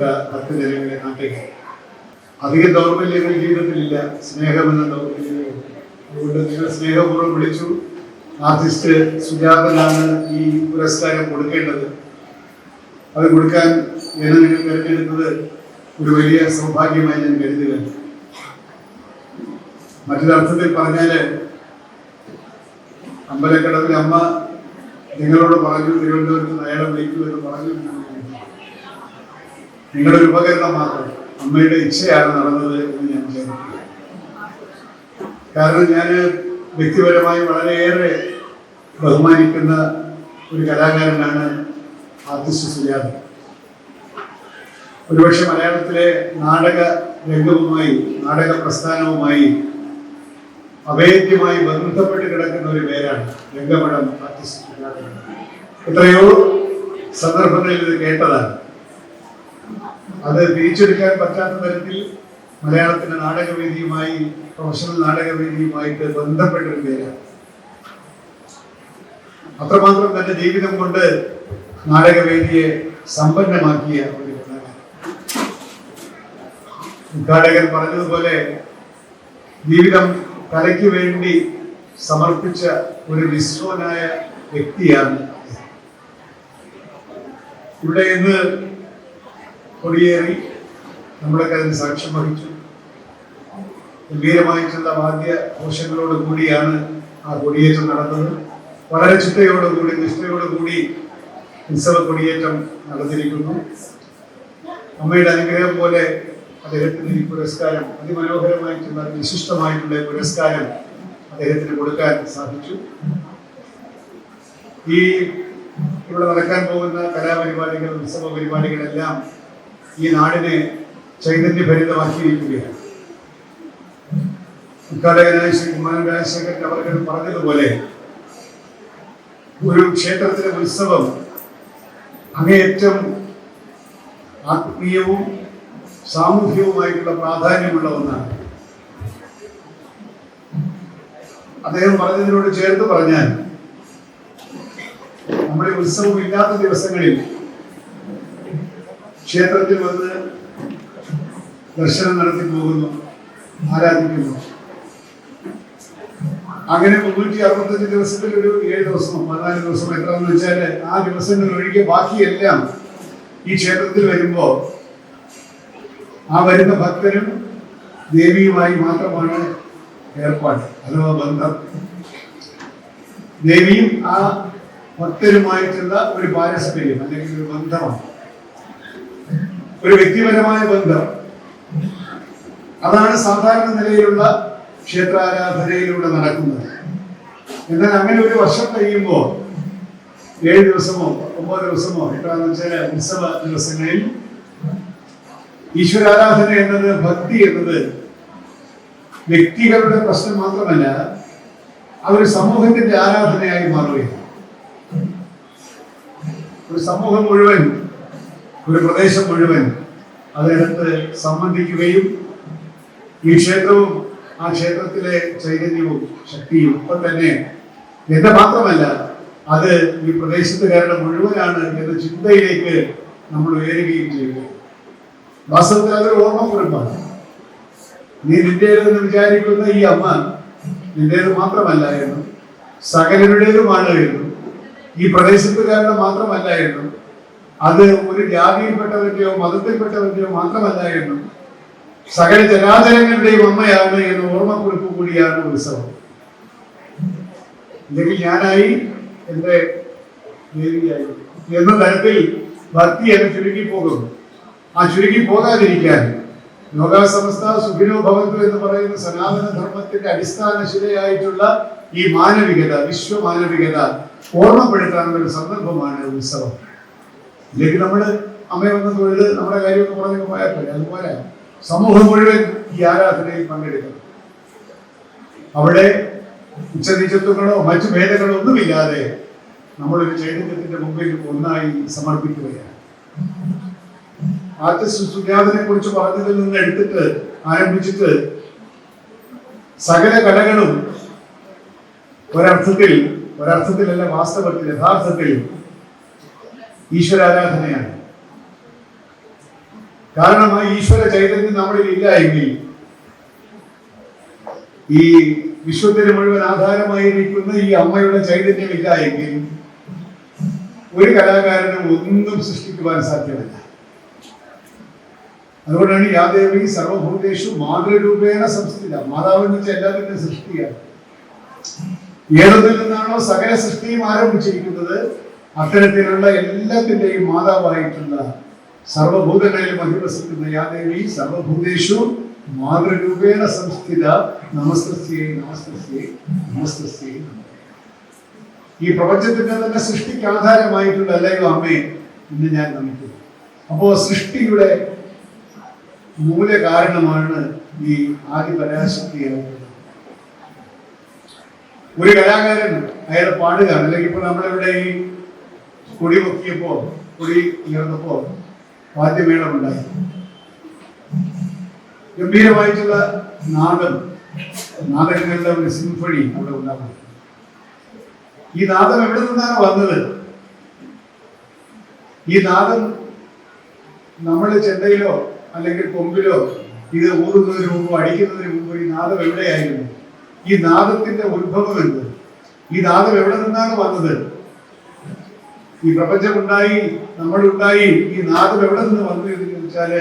പ്രിയപ്പെട്ട ജനങ്ങളെ നാട്ടിൽ അധിക ദൗർബല്യങ്ങൾ ജീവിതത്തിലില്ല. സ്നേഹമെന്ന ഉള്ളൂ. അതുകൊണ്ട് നിങ്ങൾ സ്നേഹപൂർവം വിളിച്ചു. ആർട്ടിസ്റ്റ് സുജാതനാണ് ഈ പുരസ്കാരം കൊടുക്കേണ്ടത്. അത് കൊടുക്കാൻ ഞാൻ നിങ്ങൾ തിരഞ്ഞെടുത്തത് ഒരു വലിയ സൗഭാഗ്യമായി ഞാൻ കരുതുകയാണ്. മറ്റൊരർത്ഥത്തിൽ പറഞ്ഞാൽ അമ്പലക്കടവിൽ അമ്മ നിങ്ങളോട് പറഞ്ഞു തിരുവനന്തപുരത്ത് അയാളെ വിളിക്കൂ എന്ന് പറഞ്ഞു. നിങ്ങളുടെ ഒരു ഉപകരണം മാത്രം അമ്മയുടെ ഇച്ഛയാണ് നടന്നത് എന്ന് ഞാൻ വിചാരിക്കുക കാരണം ഞാൻ വ്യക്തിപരമായി വളരെയേറെ ബഹുമാനിക്കുന്ന ഒരു കലാകാരനാണ് ആർട്ടിസ്റ്റ് സുജാത. ഒരുപക്ഷെ മലയാളത്തിലെ നാടക രംഗവുമായി നാടക പ്രസ്ഥാനവുമായി അവേദ്യമായി ബന്ധപ്പെട്ട് കിടക്കുന്ന ഒരു പേരാണ് രംഗമഠം ആർട്ടിസ്റ്റ് സുജാത. എത്രയോ സന്ദർഭങ്ങളിൽ ഇത് കേട്ടതാണ്. അത് തിരിച്ചെടുക്കാൻ പറ്റാത്ത തരത്തിൽ മലയാളത്തിന്റെ നാടകവേദിയുമായി പ്രൊഫഷണൽ നാടകവേദിയുമായിട്ട് ബന്ധപ്പെട്ടൊരു പേരാണ് അത്രമാത്രം തന്റെ ജീവിതം കൊണ്ട് നാടകവേദിയെ സമ്പന്നമാക്കിയ ഒരു ഉദ്ഘാടകൻ പറഞ്ഞതുപോലെ ജീവിതം കലയ്ക്ക് വേണ്ടി സമർപ്പിച്ച ഒരു വിശ്വനായ വ്യക്തിയാണ്. ഇവിടെ ഇന്ന് കൊടിയേറി നമ്മളൊക്കെ അതിന് സാക്ഷ്യം വഹിച്ചു. ഗംഭീരമായിട്ടുള്ള വാദ്യ ഘോഷങ്ങളോട് കൂടിയാണ് ആ കൊടിയേറ്റം നടന്നത്. വളരെ ചിട്ടയോടുകൂടി നിഷ്ഠയോടുകൂടി ഉത്സവ കൊടിയേറ്റം നടന്നിരിക്കുന്നു. അമ്മയുടെ അനുഗ്രഹം പോലെ അദ്ദേഹത്തിന് ഈ പുരസ്കാരം അതിമനോഹരമായിട്ടുള്ള വിശിഷ്ടമായിട്ടുള്ള പുരസ്കാരം അദ്ദേഹത്തിന് കൊടുക്കാൻ സാധിച്ചു. ഈ ഇവിടെ നടക്കാൻ പോകുന്ന കലാപരിപാടികൾ ഉത്സവ പരിപാടികളെല്ലാം ഈ നാടിനെ ചൈതന്യഭരിതമാക്കിയിരിക്കുകയാണ്. ഉദ്ഘാടകനായ ശ്രീ കുമാരൻ രാജശേഖരൻ അവർക്ക് പറഞ്ഞതുപോലെ ഒരു ക്ഷേത്രത്തിലെ ഉത്സവം അങ്ങേയറ്റം ആത്മീയവും സാമൂഹ്യവുമായിട്ടുള്ള പ്രാധാന്യമുള്ള ഒന്നാണ്. അദ്ദേഹം പറഞ്ഞതിനോട് ചേർത്ത് പറഞ്ഞാൽ നമ്മുടെ ഉത്സവം ഇല്ലാത്ത ദിവസങ്ങളിൽ ക്ഷേത്രത്തിൽ വന്ന് ദർശനം നടത്തി പോകുന്നു ആരാധിക്കുന്നു. അങ്ങനെ മുന്നൂറ്റി അറുപത്തഞ്ച് ദിവസത്തിൽ ഒരു ഏഴ് ദിവസമോ പതിനാല് ദിവസമോ എത്രയെന്ന് വെച്ചാൽ ആ ദിവസങ്ങൾ ഒഴികെ ബാക്കിയെല്ലാം ഈ ക്ഷേത്രത്തിൽ വരുമ്പോൾ ആ വരുന്ന ഭക്തരും ദേവിയുമായി മാത്രമാണ് ഏർപ്പാട് അഥവാ ബന്ധം. ദേവിയും ആ ഭക്തരുമായിട്ടുള്ള ഒരു പാരസ്പര്യം അല്ലെങ്കിൽ ഒരു ബന്ധമാണ്. ഒരു വ്യക്തിപരമായ ബന്ധം. അതാണ് സാധാരണ നിലയിലുള്ള ക്ഷേത്രാരാധനയിലൂടെ നടക്കുന്നത്. എന്നാൽ അങ്ങനെ ഒരു വർഷം കഴിയുമ്പോൾ ഏഴ് ദിവസമോ ഒമ്പത് ദിവസമോ എട്ടാന്ന് വെച്ചാൽ ഉത്സവ ദിവസങ്ങളിൽ ഈശ്വരാരാധന എന്നത് ഭക്തി എന്നത് വ്യക്തികളുടെ പ്രശ്നം മാത്രമല്ല അതൊരു സമൂഹത്തിന്റെ ആരാധനയായി മാറുകയാണ്. ഒരു സമൂഹം മുഴുവൻ ഒരു പ്രദേശം മുഴുവൻ അതിനകത്ത് സംബന്ധിക്കുകയും ഈ ക്ഷേത്രവും ആ ക്ഷേത്രത്തിലെ ചൈതന്യവും ശക്തിയും ഒപ്പം തന്നെ എന്ന് മാത്രമല്ല അത് ഈ പ്രദേശത്തുകാരുടെ മുഴുവനാണ് എന്ന ചിന്തയിലേക്ക് നമ്മൾ ഉയരുകയും ചെയ്യുക വാസ്തവത്തിൽ അതൊരു ഓർമ്മക്കുറിപ്പാണ്. നീ നിന്റേതെന്ന് വിചാരിക്കുന്ന ഈ അമ്മ നിന്റേത് മാത്രമല്ല എന്നും സകലരുടേതുമാണ് എന്നും ഈ പ്രദേശത്തുകാരുടെ മാത്രമല്ല എന്നും അത് ഒരു ജാതിയിൽപ്പെട്ടവന്റെയോ മതത്തിൽപ്പെട്ടവന്റെയോ മാത്രമല്ല എന്നും സകല ജനാചരങ്ങളുടെയും അമ്മയാണ് എന്ന ഓർമ്മക്കുറിപ്പ് കൂടിയാണ് ഉത്സവം. ഇല്ലെങ്കിൽ ഞാനായി എന്റെ ദേവിയായി. എന്ന തരത്തിൽ ഭക്തി എന്നെ ചുരുക്കി പോകും ആ ചുരുക്കി പോകാതിരിക്കാൻ ലോകാസമസ്ത സുഖിനോ ഭവന്തു എന്ന് പറയുന്ന സനാതന ധർമ്മത്തിന്റെ അടിസ്ഥാന ശിലയായിട്ടുള്ള ഈ മാനവികത വിശ്വമാനവികത ഓർമ്മപ്പെടുത്താനുള്ള ഒരു സന്ദർഭമാണ് ഉത്സവം. ഇല്ലെങ്കിൽ നമ്മൾ അമ്മയെ വന്ന തൊഴിൽ നമ്മുടെ കാര്യമൊക്കെ പറഞ്ഞു പോയാൽ പോലെ അതുപോലെ സമൂഹം മുഴുവൻ ഈ ആരാധനയിൽ പങ്കെടുക്കണം. അവിടെ ഉച്ചനീചത്വങ്ങളോ മറ്റു ഭേദങ്ങളോ ഒന്നുമില്ലാതെ നമ്മളൊരു ചൈതന്യത്തിന്റെ മുമ്പിൽ ഒന്നായി സമർപ്പിക്കുകയാണ്. ആർട്ടിസ്റ്റ് സുജാതനെ കുറിച്ച് പറഞ്ഞതിൽ നിന്ന് എടുത്തിട്ട് ആരംഭിച്ചിട്ട് സകല കലകളും ഒരർത്ഥത്തിൽ ഒരർത്ഥത്തിലല്ല വാസ്തവത്തിൽ യഥാർത്ഥത്തിൽ ഈശ്വരാരാധനയാണ്. കാരണം ആ ഈശ്വര ചൈതന്യം നമ്മളിൽ ഇല്ല എങ്കിൽ ഈ വിശ്വത്തിന് മുഴുവൻ ആധാരമായിരിക്കുന്ന ഈ അമ്മയുടെ ചൈതന്യം ഇല്ല എങ്കിൽ ഒരു കലാകാരനും ഒന്നും സൃഷ്ടിക്കുവാൻ സാധ്യമല്ല. അതുകൊണ്ടാണ് യാദേവി സർവഭൂതേഷു മാതൃരൂപേണ സംസ്ഥിത. മാതാവെന്ന് വെച്ചാൽ എല്ലാത്തിനും സൃഷ്ടിയാണ്. ഏതൊന്നിൽ നിന്നാണോ സകല സൃഷ്ടിയും ആരംഭിച്ചിരിക്കുന്നത്? അത്തരത്തിലുള്ള എല്ലാത്തിന്റെയും മാതാവായിട്ടുള്ള സർവഭൂതങ്ങളിലും അധിവസിക്കുന്ന യാദേവി സർവഭൂതേഷു മാതൃരൂപേണ സംസ്ഥിത നമസ്തസ്യേ നമസ്തസ്യേ നമസ്തസ്യേ. ഈ പ്രപഞ്ചത്തിന്റെ തന്നെ സൃഷ്ടിക്ക് ആധാരമായിട്ടുള്ള അല്ലയോ അമ്മേ ഇന്ന് ഞാൻ നമിക്കുന്നു. അപ്പോ സൃഷ്ടിയുടെ മൂല കാരണമാണ് ഈ ആദിപരാശക്തിയായിട്ടുള്ളത് ഒരു കലാകാരൻ അയാൾ പാടുകയാണ്. അല്ലെങ്കിൽ ഇപ്പൊ നമ്മളിവിടെ ഈ കൊടി പൊക്കിയപ്പോ കുടി ഉയർന്നപ്പോ വാദ്യമേളം ഉണ്ടായി ഗംഭീരമായിട്ടുള്ള നാദം നാദങ്ങളുടെ ഒരു സിംഫണി അവിടെ ഉണ്ടാകും. ഈ നാദം എവിടെ നിന്നാണ് വന്നത്? ഈ നാദം നമ്മുടെ ചെണ്ടയിലോ അല്ലെങ്കിൽ കൊമ്പിലോ ഇത് ഊറുന്നതിന് മുമ്പ് അടിക്കുന്നതിന് മുമ്പ് ഈ നാദം എവിടെയായിരുന്നു? ഈ നാദത്തിന്റെ ഉത്ഭവം എന്ത്? ഈ നാദം എവിടെ നിന്നാണ് വന്നത്? ഈ നമ്മൾ ഉണ്ടായി ഈ നാദം എവിടെ നിന്ന് വന്നു എന്ന് ചോദിച്ചാൽ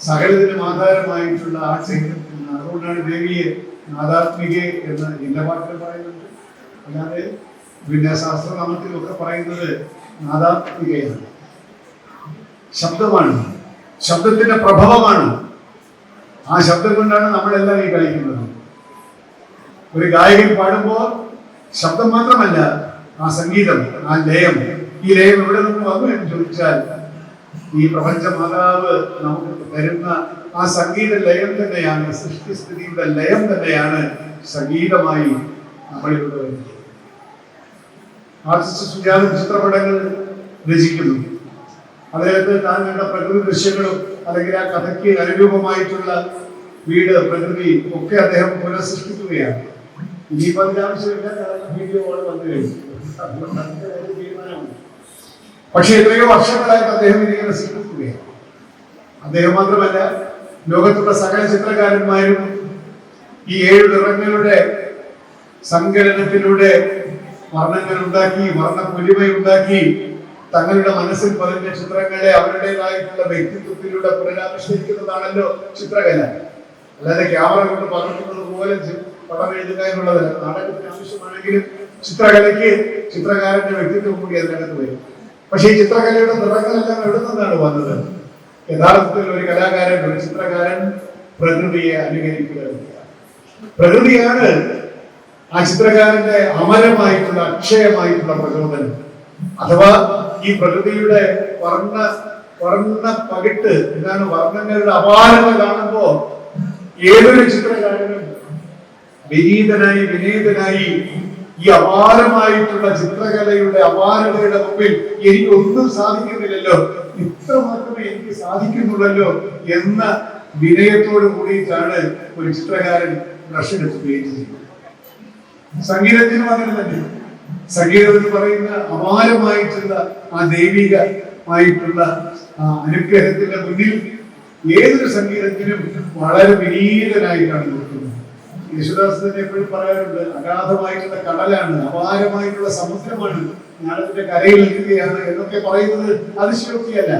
സകലത്തിനും ആധാരമായിട്ടുള്ള ആ ചൈതന്യത്തിൽ നിന്നാണ് അതുകൊണ്ടാണ് ദേവിയെ നാദാത്മിക എന്ന് എല്ലാ പാട്ടിലും പറയുന്നുണ്ട് അല്ലാതെ പിന്നെ ശാസ്ത്രനാമത്തിലൊക്കെ പറയുന്നത് നാദാത്മികയാണ്. ശബ്ദമാണ്. ശബ്ദത്തിന്റെ പ്രഭവമാണ്. ആ ശബ്ദം കൊണ്ടാണ് നമ്മളെല്ലാം ഈ കളിക്കുന്നത്. ഒരു ഗായകൻ പാടുമ്പോൾ ശബ്ദം മാത്രമല്ല ആ സംഗീതം ആ ലയം ഈ ലയം എവിടെ നിന്ന് വന്നു എന്ന് ചോദിച്ചാൽ ഈ പ്രപഞ്ച മാതാവ് നമുക്ക് തരുന്ന ആ സംഗീത ലയം തന്നെയാണ് സൃഷ്ടിസ്ഥിതിയുടെ ലയം തന്നെയാണ് സംഗീതമായി നമ്മളിവിടെ വരുന്നത് ആർട്ടിസ്റ്റ് സുജാത ചിത്രപടങ്ങൾ രചിക്കുന്നു. അദ്ദേഹത്തെ താൻ കണ്ട പ്രകൃതി ദൃശ്യങ്ങളും അല്ലെങ്കിൽ ആ കഥയ്ക്ക് അനുരൂപമായിട്ടുള്ള വീട് പ്രകൃതി ഒക്കെ അദ്ദേഹം പുനഃസൃഷ്ടിക്കുകയാണ്. ഇനിയിപ്പോൾ അതിന്റെ വീഡിയോ വന്നു കഴിഞ്ഞു അതുകൊണ്ട് അതിന്റെ ഒരു തീരുമാനമാണ് പക്ഷെ എത്രയോ വർഷങ്ങളായിട്ട് അദ്ദേഹം ഇതിനെ രസിപ്പിക്കുകയാണ് അദ്ദേഹം മാത്രമല്ല ലോകത്തുള്ള സകല ചിത്രകാരന്മാരും ഈ ഏഴ് നിറങ്ങളുടെ സങ്കലനത്തിലൂടെ വർണങ്ങൾ ഉണ്ടാക്കി വർണ പൊലിമയുണ്ടാക്കി തങ്ങളുടെ മനസ്സിൽ പതിഞ്ഞ ചിത്രങ്ങളെ അവരുടേതായിട്ടുള്ള വ്യക്തിത്വത്തിലൂടെ പുനരാവിഷ്കരിക്കുന്നതാണല്ലോ ചിത്രകല. അല്ലാതെ ക്യാമറ കൊണ്ട് പകർത്തുന്നത് പോലെ പടം എഴുതുക എന്നുള്ളതല്ല. നാടകത്തിന് ആവശ്യമാണെങ്കിലും ചിത്രകലയ്ക്ക് ചിത്രകാരന്റെ വ്യക്തിത്വം കൂടി അതിനകത്ത് വരും. പക്ഷേ ഈ ചിത്രകലയുടെ നിറങ്ങളെല്ലാം എവിടെ വന്നത്. യഥാർത്ഥത്തിൽ ഒരു കലാകാരൻ ഒരു ചിത്രകാരൻ പ്രകൃതിയെ അനുകരിക്കുക പ്രകൃതിയാണ് ആ ചിത്രകാരന്റെ അമരമായിട്ടുള്ള അക്ഷയമായിട്ടുള്ള പ്രചോദനം അഥവാ ഈ പ്രകൃതിയുടെ വർണ വർണ പകിട്ട് എന്താണ് വർണങ്ങളുടെ അപാരത കാണുമ്പോ ഏതൊരു ചിത്രകാരനും വിനീതനായി വിനീതനായി ഈ അപാരമായിട്ടുള്ള ചിത്രകലയുടെ അപാരതയുടെ മുമ്പിൽ എനിക്ക് ഒന്നും സാധിക്കുന്നില്ലല്ലോ. ഇത്ര മാത്രമേ എനിക്ക് സാധിക്കുന്നുള്ളല്ലോ എന്ന വിനയത്തോട് കൂടിയിട്ടാണ് ഒരു ചിത്രകാരൻ ബ്രഷ് എടുത്ത് പെയിന്റ് ചെയ്യുന്നത് സംഗീതത്തിനും അങ്ങനെ തന്നെ. സംഗീതം പറയുന്ന അപാരമായിട്ടുള്ള ആ ദൈവികമായിട്ടുള്ള അനുഗ്രഹത്തിന്റെ മുന്നിൽ ഏതൊരു സംഗീതത്തിനും വളരെ വിനീതനായിട്ടാണ് നിൽക്കുന്നത്. യേശുദാസ് തന്നെ എപ്പോഴും പറയാറുണ്ട് അഗാധമായിട്ടുള്ള കടലാണ് അപാരമായിട്ടുള്ള സമുദ്രമാണ് ജ്ഞാനത്തിന്റെ കരയിൽ നിൽക്കുകയാണ് എന്നൊക്കെ പറയുന്നത് അതിശയോക്തിയല്ല.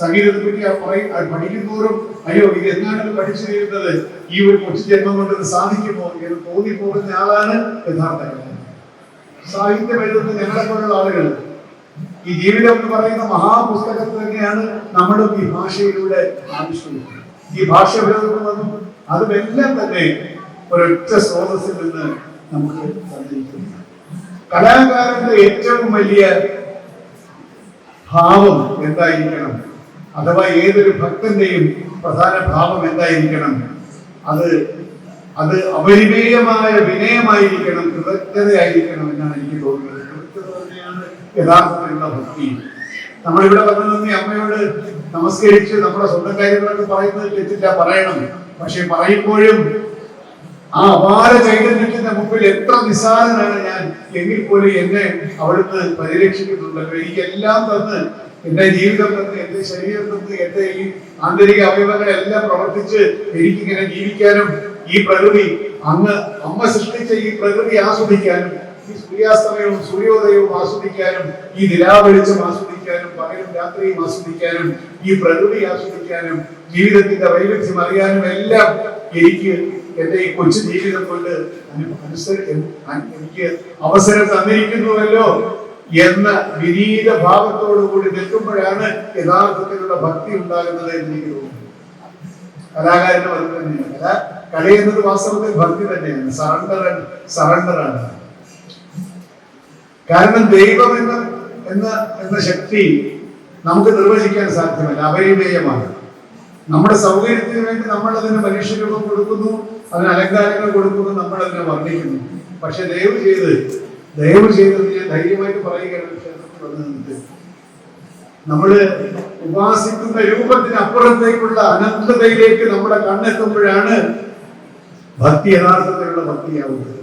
സംഗീതത്തെ പറ്റി പറയും പഠിക്കുന്നതോറും അയ്യോ ഇത് എന്നാണ് ഇത് പഠിച്ചു ഈ ഒരു കൊച്ചു ജന്മം കൊണ്ട് ഇത് സാധിക്കുമോ എന്ന് തോന്നിപ്പോകുന്ന ആളാണ് യഥാർത്ഥ. സാഹിത്യം എഴുതുന്ന ഞങ്ങളെ പോലുള്ള ആളുകൾ ഈ ജീവിതം എന്ന് പറയുന്ന മഹാപുസ്തകത്തിൽ തന്നെയാണ് നമ്മളും ഈ ഭാഷയിലൂടെ ആവിഷ്കരിക്കുന്നത്. ഈ ഭാഷ വന്നു. അതുമെല്ലാം തന്നെ ഒരൊറ്റ സ്രോതസ്സിൽ നിന്ന് നമുക്ക് തന്നിരിക്കുന്നു കലാകാരന്റെ ഏറ്റവും വലിയ ഭാവം എന്തായിരിക്കണം? അഥവാ ഏതൊരു ഭക്തന്റെയും പ്രധാന ഭാവം എന്തായിരിക്കണം? അത് അത് അപരിമേയമായ വിനയമായിരിക്കണം കൃതജ്ഞതയായിരിക്കണം എന്നാണ് എനിക്ക് തോന്നുന്നത്. യഥാർത്ഥത്തിലുള്ള ഭക്തി. നമ്മളിവിടെ വന്നു നിന്ന് അമ്മയോട് നമസ്കരിച്ച് നമ്മുടെ സ്വന്തം കാര്യങ്ങളൊക്കെ പറയുന്നത് തെറ്റില്ല പറയണം. പക്ഷെ പറയുമ്പോഴും ആ അപാര ചൈതന്യത്തിന്റെ മുമ്പിൽ എത്ര നിസ്സാരനാണ് ഞാൻ. എങ്കിൽ പോലും എന്നെ അവിടുന്ന് പരിരക്ഷിക്കുന്നുണ്ടല്ലോ. എനിക്കെല്ലാം തന്ന് എന്റെ ജീവിതം തന്ന് എന്റെ ശരീരം തന്ന് എന്റെ ഈ ആന്തരിക അവയവങ്ങളെല്ലാം പ്രവർത്തിച്ച് എനിക്കിങ്ങനെ ജീവിക്കാനും ഈ പ്രകൃതി അങ്ങ് അമ്മ സൃഷ്ടിച്ച ഈ പ്രകൃതി ആസ്വദിക്കാനും ഈ സൂര്യാസ്തമയവും സൂര്യോദയവും ആസ്വദിക്കാനും ഈ നിലാവെളിച്ചം ആസ്വദിക്കാനും പകലും രാത്രിയും ആസ്വദിക്കാനും ഈ പ്രകൃതി ആസ്വദിക്കാനും ജീവിതത്തിന്റെ വൈവിധ്യം അറിയാനും എല്ലാം എനിക്ക് എന്റെ ഈ കൊച്ചു ജീവിതം കൊണ്ട് എനിക്ക് അവസരം തന്നിരിക്കുന്നുവല്ലോ എന്ന വിനീത ഭാവത്തോടു കൂടി നിൽക്കുമ്പോഴാണ് യഥാർത്ഥത്തിലുള്ള ഭക്തി ഉണ്ടാകുന്നത് എന്ന് എനിക്ക് തോന്നുന്നു. കലാകാരനും അത് തന്നെയാണ്. കല കല എന്നത് വാസ്തവത്തിൽ ഭക്തി തന്നെയാണ്. സറണ്ടർ സറണ്ടറാണ് കാരണം ദൈവം എന്ന എന്ന എന്ന ശക്തി നമുക്ക് നിർവചിക്കാൻ സാധ്യമല്ല. അപരിമേയമാണ് നമ്മുടെ സൗകര്യത്തിന് വേണ്ടി നമ്മൾ അതിന് മനുഷ്യരൂപം കൊടുക്കുന്നു. അതിന് അലങ്കാരങ്ങൾ കൊടുക്കുമെന്ന് നമ്മൾ അതിനെ വർണിക്കുന്നു. പക്ഷെ ദയവ് ചെയ്ത് ദയവ് ചെയ്ത് ഞാൻ ധൈര്യമായിട്ട് പറയുകയാണ് ക്ഷേത്രത്തിൽ വന്ന് നമ്മൾ ഉപാസിക്കുന്ന രൂപത്തിന് അപ്പുറത്തേക്കുള്ള അനന്തതയിലേക്ക് നമ്മുടെ കണ്ണെത്തുമ്പോഴാണ് ഭക്തി യഥാർത്ഥത്തിലുള്ള ഭക്തിയാവുന്നത്.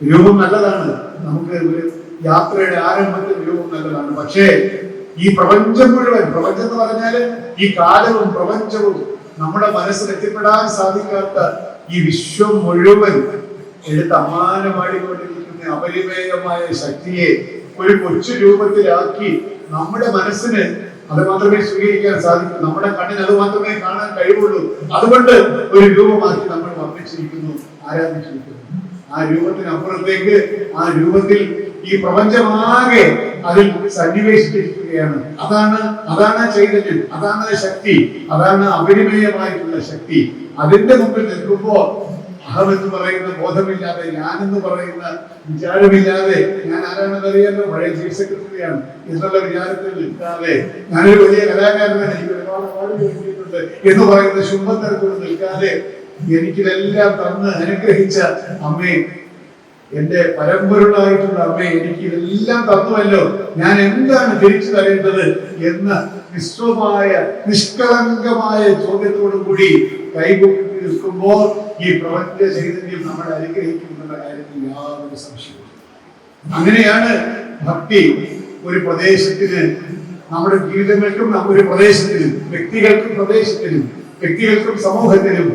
രൂപം നല്ലതാണ്. നമുക്ക് ഒരു യാത്രയുടെ ആരംഭത്തിൽ രൂപം നല്ലതാണ്. പക്ഷേ ഈ പ്രപഞ്ചം മുഴുവൻ പ്രപഞ്ചം എന്ന് പറഞ്ഞാൽ ഈ കാലവും പ്രപഞ്ചവും നമ്മുടെ മനസ്സിൽ എത്തിപ്പെടാൻ സാധിക്കാത്ത ഈ വിശ്വം മുഴുവൻ എടുത്ത് അമ്മാനമാടിക്കൊണ്ടിരിക്കുന്ന അപരിമേയമായ ശക്തിയെ ഒരു കൊച്ചു രൂപത്തിലാക്കി നമ്മുടെ മനസ്സിന് അത് മാത്രമേ സ്വീകരിക്കാൻ സാധിക്കൂ. നമ്മുടെ കണ്ണിന് അത് മാത്രമേ കാണാൻ കഴിവുള്ളൂ. അതുകൊണ്ട് ഒരു രൂപമാക്കി നമ്മൾ വർണിച്ചിരിക്കുന്നു ആരാധിച്ചിരിക്കുന്നു. ആ രൂപത്തിനപ്പുറത്തേക്ക് ആ രൂപത്തിൽ ഈ പ്രപഞ്ചമാകെ അതിൽ സന്നിവേശിച്ചിരിക്കുകയാണ്. അതാണ് അതാണ് ചൈതന്യം അതാണ് ശക്തി അതാണ് അപരിമേയമായിട്ടുള്ള ശക്തി. അതിന്റെ മുമ്പിൽ നിൽക്കുമ്പോൾ അഹം എന്ന് പറയുന്ന ബോധമില്ലാതെ ഞാൻ എന്ന് പറയുന്ന വിചാരമില്ലാതെ ഞാൻ ആരാണെന്ന് അറിയാലോ പഴയ ചീഫ് സെക്രട്ടറിയാണ്. എന്നുള്ള വിചാരത്തിൽ നിൽക്കാതെ ഞാനൊരു വലിയ കലാകാരനാണ് എനിക്ക് ഒരുപാട് കിട്ടിയിട്ടുണ്ട് എന്ന് പറയുന്ന ശുംഭത്തരത്തിൽ നിൽക്കാതെ എനിക്കിതെല്ലാം തന്ന് അനുഗ്രഹിച്ച അമ്മേ എന്റെ പരമ്പരുള്ളതായിട്ടുള്ള അമ്മയെ എനിക്ക് ഇതെല്ലാം തന്നുവല്ലോ. ഞാൻ എന്താണ് തിരിച്ചു തരേണ്ടത് എന്ന നിസ്വമായ നിഷ്കളങ്കമായ ചോദ്യത്തോടു കൂടി കൈകൊട്ടി നിൽക്കുമ്പോൾ ഈ പ്രപഞ്ച ചൈതന്യം നമ്മളെ അനുഗ്രഹിക്കുന്ന കാര്യത്തിൽ യാതൊരു സംശയവും അങ്ങനെയാണ് ഭക്തി ഒരു പ്രദേശത്തിന് നമ്മുടെ ജീവിതങ്ങൾക്കും ഒരു പ്രദേശത്തിനും വ്യക്തികൾക്കും പ്രദേശത്തിനും വ്യക്തികൾക്കും സമൂഹത്തിനും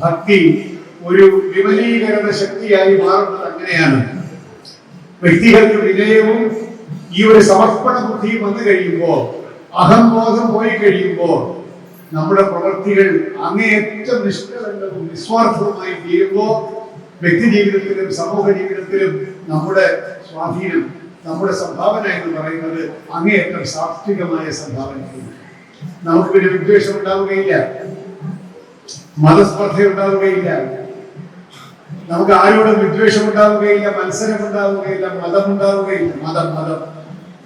ഭക്തി ഒരു വിപുലീകരണ ശക്തിയായി മാറുന്നത് അങ്ങനെയാണ്. വ്യക്തികൾക്ക് വിനയവും ഈ ഒരു സമർപ്പണ ബുദ്ധിയും വന്നു കഴിയുമ്പോൾ അഹംബോധം പോയി കഴിയുമ്പോൾ നമ്മുടെ പ്രവൃത്തികൾ അങ്ങേയറ്റം നിഷ്കളങ്കവും നിസ്വാർത്ഥവുമായി ചെയ്യുമ്പോൾ വ്യക്തി ജീവിതത്തിലും സമൂഹ ജീവിതത്തിലും നമ്മുടെ സ്വാധീനം നമ്മുടെ സംഭാവന എന്ന് പറയുന്നത് അങ്ങേയറ്റം സാത്വികമായ സംഭാവനയാണ്. നമുക്ക് പിന്നെ വിദ്വേഷം ഉണ്ടാവുകയില്ല. മതസ്പർദ്ധ ഉണ്ടാവുകയില്ല. നമുക്ക് ആരോടും വിദ്വേഷം ഉണ്ടാവുകയില്ല മത്സരം ഉണ്ടാവുകയില്ല മതം ഉണ്ടാവുകയില്ല. മതം മതം.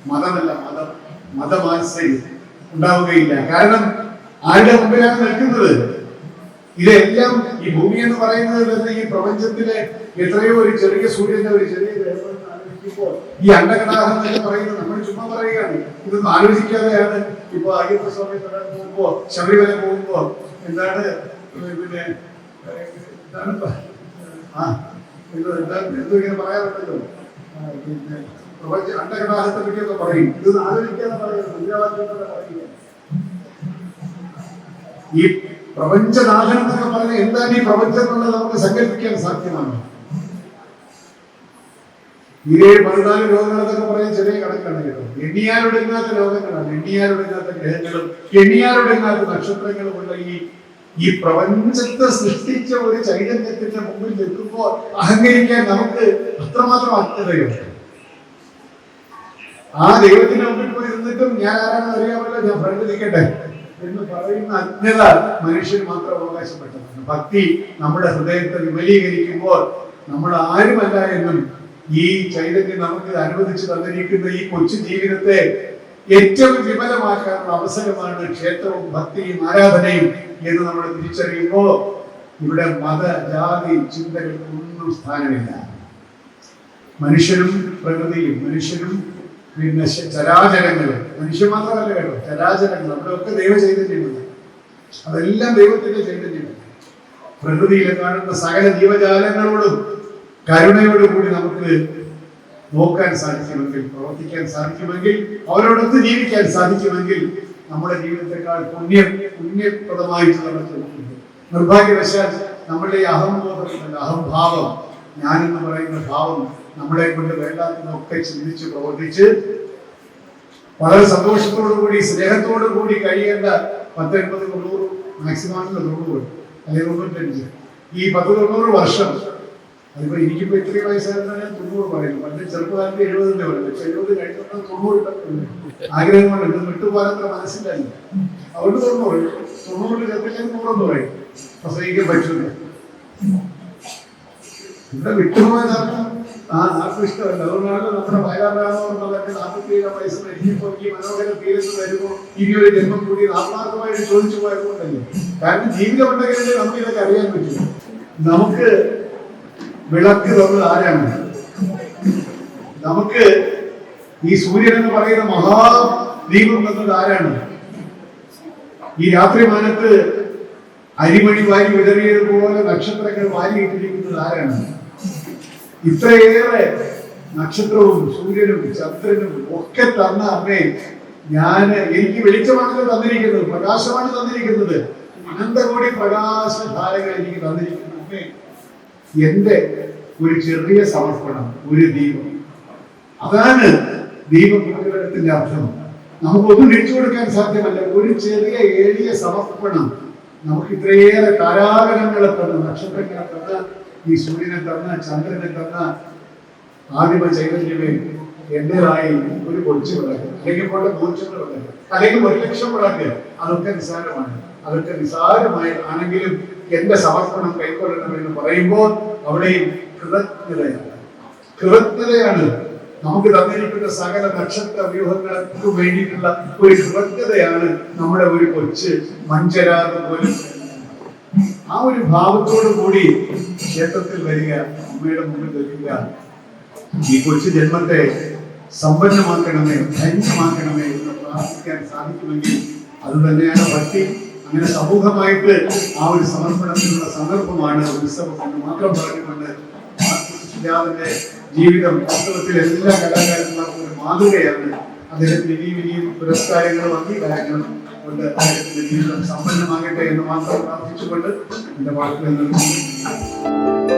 മതമല്ല മതം. മതമാത്സര്യം ഉണ്ടാവുകയില്ല. കാരണം ആരുടെ മുമ്പിലാണ് നിൽക്കുന്നത്? ഇതെല്ലാം ഈ ഭൂമി എന്ന് പറയുന്നത് ഈ പ്രപഞ്ചത്തിലെ എത്രയോ ഒരു ചെറിയ സൂര്യന്റെ ഒരു ചെറിയ ഈ അണ്ടകടാഹം എന്ന് പറയുന്നത് നമ്മൾ ചുമ്മാ പറയുകയാണ്. ഇതൊന്നും ആലോചിക്കാതെയാണ് ഇപ്പൊ അയ്യപ്പ സ്വാമി തൊഴാൻ പോകുമ്പോ ശബരിമല പോകുമ്പോ എന്താണ് പിന്നെ? ആ എന്തോ പറയാറുണ്ടല്ലോ? പിന്നെ പ്രപഞ്ച അണ്ടകടാഹത്തെ പറ്റിയൊക്കെ പറയും. ഇതൊന്നും ആലോചിക്കാതെ പറയുന്നത് മുദ്രാവാക്യത്തോടെ പറയുക ഈ പ്രപഞ്ചനാഥൻ എന്നൊക്കെ പറഞ്ഞ എന്താണ് ഈ പ്രപഞ്ചം എന്നുള്ളത് നമുക്ക് സങ്കല്പിക്കാൻ സാധ്യമാണ്. ഇതേ പതിനാല് ലോകങ്ങളെന്നൊക്കെ പറയാൻ ചെറിയ കണക്കാണ് കേട്ടോ. എണ്ണിയാലൊടുങ്ങാത്ത ലോകങ്ങളാണ്. എണ്ണിയാലൊടുങ്ങാത്ത ഗ്രഹങ്ങളും എണ്ണിയാരൊടുങ്ങാത്ത നക്ഷത്രങ്ങളും ഉള്ള ഈ ഈ പ്രപഞ്ചത്തെ സൃഷ്ടിച്ച ഒരു ചൈതന്യത്തിന്റെ മുമ്പിൽ നിൽക്കുമ്പോൾ അഹങ്കരിക്കാൻ നമുക്ക് അത്രമാത്രം അജ്ഞതയുണ്ട് ആ ദൈവത്തിന്റെ മുമ്പിൽ പോയി ഇരുന്നിട്ടും ഞാൻ ആരാണെന്ന് അറിയാമല്ലോ. ഞാൻ ഫ്രണ്ട് നിൽക്കട്ടെ എന്ന് പറയുന്ന അജ്ഞത മനുഷ്യന് മാത്രം അവകാശപ്പെട്ടതാണ്. ഭക്തി നമ്മുടെ ഹൃദയത്തെ വിമലീകരിക്കുമ്പോൾ നമ്മൾ ആരുമല്ല എന്നും ഈ ചൈതന്യം നമുക്ക് അനുവദിച്ചു തന്നിരിക്കുന്ന ഈ കൊച്ചു ജീവിതത്തെ ഏറ്റവും വിമലമാക്കാനുള്ള അവസരമാണ് ക്ഷേത്രവും ഭക്തിയും ആരാധനയും എന്ന് നമ്മൾ തിരിച്ചറിയുമ്പോൾ ഇവിടെ മത ജാതി ചിന്തകൾക്കൊന്നും സ്ഥാനമില്ല. മനുഷ്യനും പ്രകൃതിയും മനുഷ്യനും പിന്നെ ചരാചരങ്ങൾ മനുഷ്യൻ മാത്രമല്ല കേട്ടോ. ചരാചരങ്ങൾ അവിടെയൊക്കെ ദൈവ ചൈതന്യമുണ്ട് അതെല്ലാം ദൈവത്തിന്റെ ചൈതന്യമാണ് പ്രകൃതിയിൽ കാണുന്ന സകല ജീവജാലങ്ങളോടും കരുണയോടുകൂടി നമുക്ക് നോക്കാൻ സാധിക്കുമെങ്കിൽ പ്രവർത്തിക്കാൻ സാധിക്കുമെങ്കിൽ അവരോടൊത്ത് ജീവിക്കാൻ സാധിക്കുമെങ്കിൽ നമ്മുടെ ജീവിതത്തെക്കാൾ പുണ്യം പുണ്യപ്രദമായിട്ട് നമുക്ക് നിർഭാഗ്യവശാൽ ഈ അഹംബോധം അഹംഭാവം ഞാനെന്ന് പറയുന്ന ഭാവം നമ്മളെ കൊണ്ട് വേണ്ടാത്തതൊക്കെ ചിന്തിച്ച് പ്രവർത്തിച്ച് വളരെ സന്തോഷത്തോടു കൂടി സ്നേഹത്തോടു കൂടി കഴിയേണ്ട പത്ത് എൺപത് തൊണ്ണൂറ് മാക്സിമം തൊണ്ണൂറ് അല്ലെങ്കിൽ തൊണ്ണൂറ്റഞ്ച് ഈ പത്ത് തൊണ്ണൂറ് വർഷം അതിപ്പോ എനിക്കിപ്പോ ഇത്രയും വയസ്സായിരുന്നാണ് ഞാൻ തൊണ്ണൂറ് പറയുന്നു. പണ്ട് ചെറുപ്പകാലത്ത് എഴുപതിന്റെ പറയുന്നത് പക്ഷെ എഴുപത് കഴിഞ്ഞാൽ തൊണ്ണൂറ് ആഗ്രഹങ്ങളുണ്ട് വിട്ടുപോകാനത്ര മനസ്സിലായി അതുകൊണ്ട് തൊണ്ണൂറ് തൊണ്ണൂറിൽ ചെറുപ്പം നൂറെന്ന് പറയും. പ്രസംഗിക്കാൻ പറ്റില്ല ഇവിടെ വിട്ടുപോയതാണ്? ആ നാട്ടിഷ്ടമല്ല അതുകൊണ്ടാണ് നമ്മുടെ വയലാറാണെന്നുള്ളതൊക്കെ നാൽപ്പത്തിയേഴ് വയസ്സ് മരിക്കുമ്പോൾ ഈ മനോഹര തീരത്ത് വരുമ്പോൾ ഇനി ഒരു ജന്മം കൂടി ആത്മാർത്ഥമായിട്ട് ചോദിച്ചു പോയതുകൊണ്ടല്ലേ? കാരണം ജീവിതം നമുക്ക് ഇതൊക്കെ അറിയാൻ പറ്റും. നമുക്ക് വിളക്ക് തന്നത് ആരാണ്? നമുക്ക് ഈ സൂര്യൻ എന്ന് പറയുന്ന മഹാദീപം തന്നത് ആരാണ്? ഈ രാത്രി മാനത്ത് അരിമണി വാരി വിതറിയതുപോലെ നക്ഷത്രങ്ങൾ വാരിയിട്ടിരിക്കുന്നത് ആരാണ്? ഇത്രയേറെ നക്ഷത്രവും സൂര്യനും ചന്ദ്രനും ഒക്കെ തന്ന അമ്മേ ഞാൻ എനിക്ക് വെളിച്ചമാണല്ലോ തന്നിരിക്കുന്നത് പ്രകാശമാണ് തന്നിരിക്കുന്നത്. അനന്തകോടി പ്രകാശധാരകൾ എനിക്ക് തന്നിരിക്കുന്നു അമ്മേ. എന്റെ ഒരു ചെറിയ സമർപ്പണം ഒരു ദീപം. അതാണ് ദീപപ്രകടനത്തിന്റെ അർത്ഥം. നമുക്കൊന്നും തിരിച്ചു കൊടുക്കാൻ സാധ്യമല്ല. ഒരു ചെറിയ എളിയ സമർപ്പണം. നമുക്ക് ഇത്രയേറെ താരാകരങ്ങളെ തന്ന നക്ഷത്രങ്ങളെ തന്ന ഈ സൂര്യനെ തന്ന ചന്ദ്രനെ തന്ന ആദിമ ചൈതന്യമേ എന്റേതായി ഒരു കൊച്ചു വിളക്ക് അല്ലെങ്കിൽ കൊണ്ട് നൂറ്റൊന്ന് വിളക്ക് അല്ലെങ്കിൽ ഒരു ലക്ഷം വിളക്ക് അതൊക്കെ നിസ്സാരമാണ്. അതൊക്കെ നിസ്സാരമായി ആണെങ്കിലും എന്റെ സമർപ്പണം കൈക്കൊള്ളണം എന്ന് പറയുമ്പോൾ അവിടെയും കൃതജ്ഞതയാണ്. കൃതജ്ഞതയാണ്. നമുക്ക് തന്നിരിക്കുന്ന സകല നക്ഷത്ര വ്യൂഹങ്ങൾക്ക് വേണ്ടിയിട്ടുള്ള ഒരു കൃതജ്ഞതയാണ് നമ്മുടെ ഒരു കൊച്ച് മഞ്ചരാതെ പോലും ആ ഒരു ഭാവത്തോടു കൂടി ക്ഷേത്രത്തിൽ വരിക അമ്മയുടെ മുമ്പിൽ വരിക ഈ കൊച്ചു ജന്മത്തെ സമ്പന്നമാക്കണമേ ധന്യമാക്കണമേ എന്ന് പ്രാർത്ഥിക്കാൻ സാധിക്കുമെങ്കിൽ അത് തന്നെയാണ് ഭക്തി. അങ്ങനെ സമൂഹമായിട്ട് ആ ഒരു സമർപ്പണത്തിനുള്ള സന്ദർഭമാണ് ഉത്സവം എന്ന് മാത്രം പറഞ്ഞുകൊണ്ട് ജീവിതം വാസ്തവത്തിൽ എല്ലാ കലാകാരന്മാർക്കും ഒരു മാതൃകയാണ്. അദ്ദേഹത്തിന് ഇനിയും ഇനിയും പുരസ്കാരങ്ങളും അംഗീകാരങ്ങളും അദ്ദേഹത്തിന്റെ ജീവിതം സമ്പന്നമാകട്ടെ എന്ന് മാത്രം പ്രാർത്ഥിച്ചുകൊണ്ട് എന്റെ വാക്കുകൾ നിർത്തുന്നു